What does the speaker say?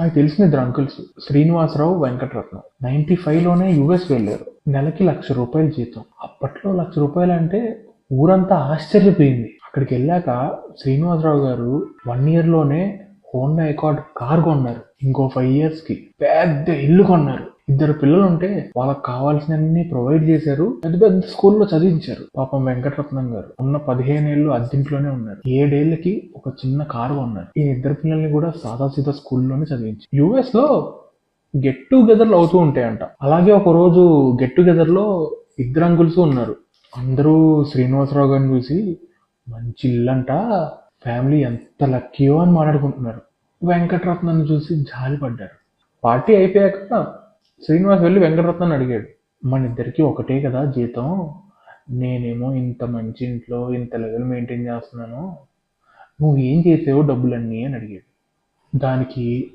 నాకు తెలిసిన ఇద్దరు అంకుల్స్ శ్రీనివాసరావు వెంకటరత్నం. నైన్టీ లోనే యుఎస్ వెళ్ళారు. నెలకి లక్ష రూపాయలు జీతం. అప్పట్లో లక్ష రూపాయలు అంటే ఊరంతా ఆశ్చర్యపోయింది. అక్కడికి వెళ్ళాక శ్రీనివాసరావు గారు వన్ ఇయర్లోనే హోండా ఎకార్డ్ కార్ కొన్నారు. ఇంకో ఫైవ్ ఇయర్స్కి పెద్ద ఇల్లు కొన్నారు. ఇద్దరు పిల్లలు ఉంటే వాళ్ళకి కావాల్సినన్ని ప్రొవైడ్ చేశారు. పెద్ద పెద్ద స్కూల్లో చదివించారు. పాపం వెంకటరత్నం గారు ఉన్న పదిహేను ఏళ్ళు అద్దెంట్లోనే ఉన్నారు. ఏడేళ్ళకి ఒక చిన్న కారు ఉన్నారు ఈ ఇద్దరు పిల్లల్ని కూడా సాదాసీదా స్కూల్లోనే చదివించారు యుఎస్లో గెట్ టుగెదర్లు అవుతూ ఉంటాయంట. అలాగే ఒక రోజు గెట్ టుగెదర్లో ఇద్దరు అంకుల్స్ ఉన్నారు. అందరూ శ్రీనివాసరావు గారిని చూసి మంచి ఇల్లంట. ఫ్యామిలీ ఎంత లక్కీయో అని మాట్లాడుకుంటున్నారు. వెంకటరత్నాన్ని చూసి జాలి పడ్డారు పార్టీ అయిపోయాక శ్రీనివాస్ వెళ్ళి వెంకటరత్నాన్ని అడిగాడు. మన ఇద్దరికి ఒకటే కదా జీతం. నేనేమో ఇంత మంచి ఇంట్లో ఇంత లెవెల్ మెయింటైన్ చేస్తున్నాను. నువ్వు ఏం చేసావు డబ్బులన్నీ అని అడిగాడు. దానికి